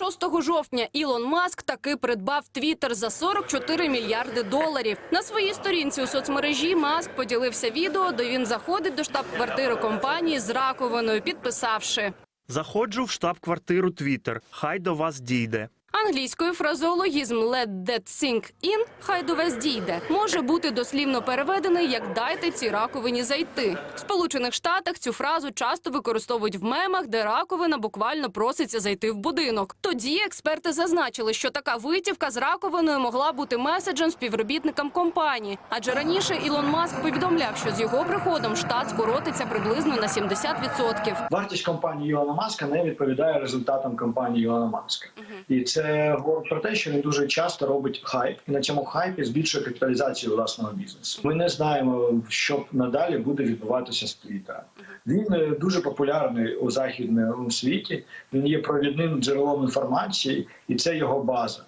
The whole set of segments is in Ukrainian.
6 жовтня Ілон Маск таки придбав Твіттер за 44 мільярди доларів. На своїй сторінці у соцмережі Маск поділився відео, де він заходить до штаб-квартири компанії з раковиною, підписавши. Заходжу в штаб-квартиру Твіттер. Хай до вас дійде. Англійською фразеологізм «let that sink in» – «хай до вас дійде» може бути дослівно переведений як «дайте цій раковині зайти». В Сполучених Штатах цю фразу часто використовують в мемах, де раковина буквально проситься зайти в будинок. Тоді експерти зазначили, що така витівка з раковиною могла бути меседжем співробітникам компанії. Адже раніше Ілон Маск повідомляв, що з його приходом штат скоротиться приблизно на 70%. Вартість компанії Ілона Маска не відповідає результатам компанії Ілона Маска, і це говорить про те, що він дуже часто робить хайп, і на цьому хайпі збільшує капіталізацію власного бізнесу. Ми не знаємо, що надалі буде відбуватися з Твіттера. Він е, дуже популярний у західному світі. Він є провідним джерелом інформації, і це його база.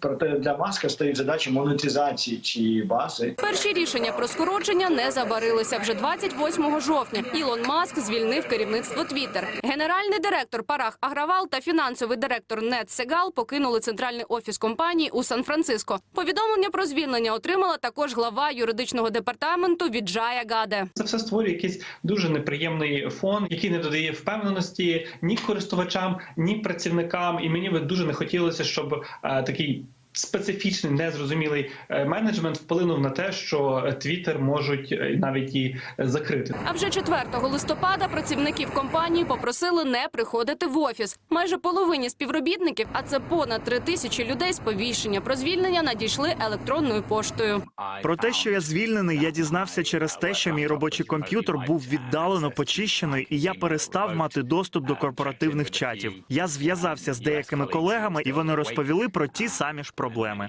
Проте для маска стоїть задача монетизації цієї бази Перші рішення про скорочення не забарилися. Вже 28 жовтня Ілон Маск звільнив керівництво Твіттер. Генеральний директор Парах Агравал та фінансовий директор Нет Сегал покинули центральний офіс компанії у Сан-Франциско. Повідомлення про звільнення отримала також глава юридичного департаменту Віджая Гаде. Це все створює якийсь дуже неприємний фон, який не додає впевненості ні користувачам, ні працівникам. І мені би дуже не хотілося, щоб е, такий. Специфічний незрозумілий е, менеджмент вплинув на те, що Twitter можуть е, навіть і закрити. А вже 4 листопада працівників компанії попросили не приходити в офіс. Майже половині співробітників, а це понад три тисячі людей, сповіщення про звільнення надійшли електронною поштою. Про те, що я звільнений, я дізнався через те, що мій робочий комп'ютер був віддалено почищений, і я перестав мати доступ до корпоративних чатів. Я зв'язався з деякими колегами, і вони розповіли про ті самі ж проблеми проблеми.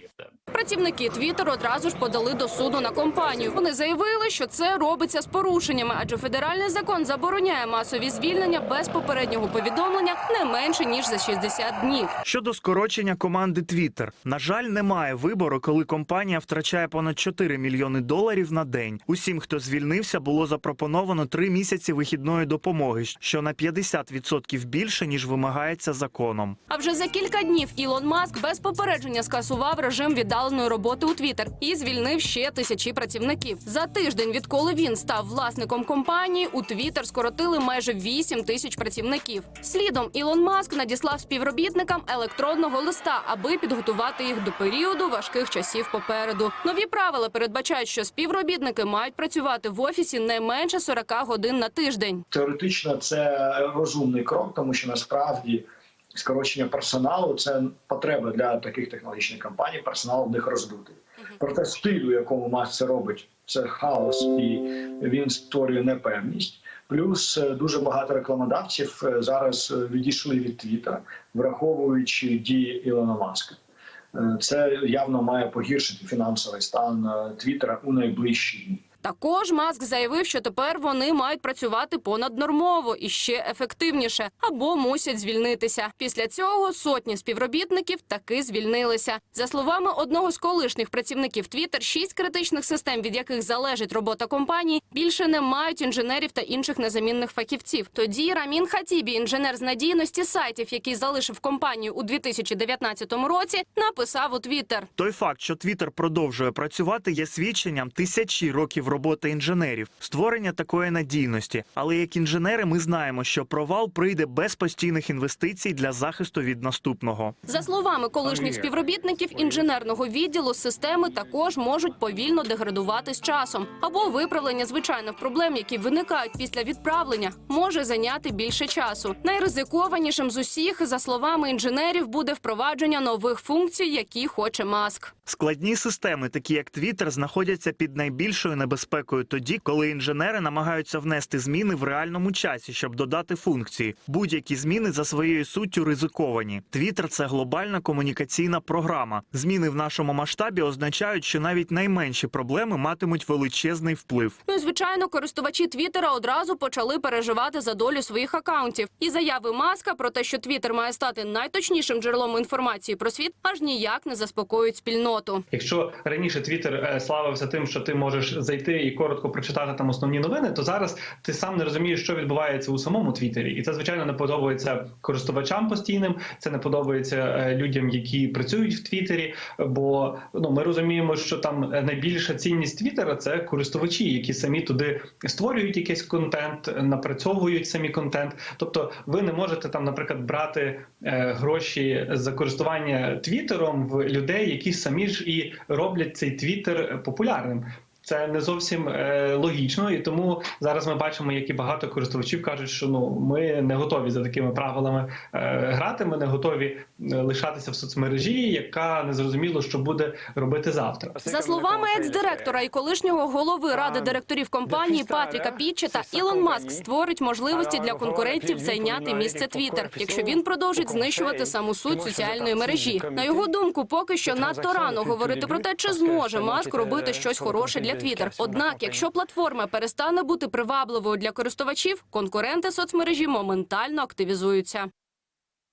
Працівники Твіттер одразу ж подали до суду на компанію. Вони заявили, що це робиться з порушеннями, адже федеральний закон забороняє масові звільнення без попереднього повідомлення не менше ніж за 60 днів. Щодо скорочення команди Twitter, на жаль, немає вибору, коли компанія втрачає понад 4 мільйони доларів на день. Усім, хто звільнився, було запропоновано 3 місяці вихідної допомоги, що на 50% більше ніж вимагається законом. А вже за кілька днів Ілон Маск без попередження скасував режим віддаленої роботи у Твіттер і звільнив ще тисячі працівників. За тиждень, відколи він став власником компанії, у Твіттер скоротили майже 8 тисяч працівників. Слідом Ілон Маск надіслав співробітникам електронного листа, аби підготувати їх до періоду важких часів попереду. Нові правила передбачають, що співробітники мають працювати в офісі не менше 40 годин на тиждень. теоретично це розумний крок, тому що насправді скорочення персоналу це потреба для таких технологічних компаній. Персонал в них роздутий. Проте стиль, у якому Маск це робить, це хаос, і він створює непевність. Плюс е, дуже багато рекламодавців е, зараз е, відійшли від Твіттера, враховуючи дії Ілона Маска. Це явно має погіршити фінансовий стан Твіттера у найближчі дні. Також Маск заявив, що тепер вони мають працювати понаднормово і ще ефективніше або мусять звільнитися. Після цього сотні співробітників таки звільнилися. За словами одного з колишніх працівників Twitter, шість критичних систем, від яких залежить робота компанії, більше не мають інженерів та інших незамінних фахівців. Тоді Рамін Хатібі, інженер з надійності сайтів, який залишив компанію у 2019 році, написав у Twitter. Той факт, що Twitter продовжує працювати, є свідченням тисячі років роботи інженерів, створення такої надійності. Але як інженери, ми знаємо, що провал прийде без постійних інвестицій для захисту від наступного. За словами колишніх співробітників інженерного відділу, системи також можуть повільно деградувати з часом. Або виправлення звичайних проблем, які виникають після відправлення, може зайняти більше часу. Найризикованішим з усіх, за словами інженерів, буде впровадження нових функцій, які хоче маск. Складні системи, такі як Twitter, знаходяться під найбільшою небезпекою тоді, коли інженери намагаються внести зміни в реальному часі, щоб додати функції. Будь-які зміни за своєю суттю ризиковані. Twitter – це глобальна комунікаційна програма. Зміни в нашому масштабі означають, що навіть найменші проблеми матимуть величезний вплив. Ну і звичайно, користувачі Твіттера одразу почали переживати за долю своїх акаунтів. І заяви маска про те, що Твіттер має стати найточнішим джерелом інформації про світ, аж ніяк не заспокоюють спільноту. Якщо раніше Twitter е, славився тим, що ти можеш зайти зайти і коротко прочитати там основні новини, то зараз ти сам не розумієш, що відбувається у самому Твіттері. І це звичайно не подобається користувачам постійним. Це не подобається е, людям, які працюють в Твіттері. Бо ну ми розуміємо, що там найбільша цінність Твіттера – це користувачі, які самі туди створюють якийсь контент, напрацьовують самі контент. Тобто, ви не можете там, наприклад, брати е, гроші за користування Твіттером в людей, які самі ж і роблять цей Твіттер популярним. Це не зовсім е, логічно, і тому зараз ми бачимо, як і багато користувачів кажуть, що ну ми не готові за такими правилами е, грати. Ми не готові е, лишатися в соцмережі, яка не зрозуміло, що буде робити завтра. За словами екс-директора і колишнього голови ради директорів компанії Патріка Пітчета, Ілон Маск створить можливості для конкурентів зайняти місце Твіттер, якщо він продовжить знищувати саму суть соціальної мережі. На його думку, поки що надто рано говорити про те, чи зможе Маск робити щось хороше для Твіттер. Однак, якщо платформа перестане бути привабливою для користувачів, конкуренти соцмережі моментально активізуються.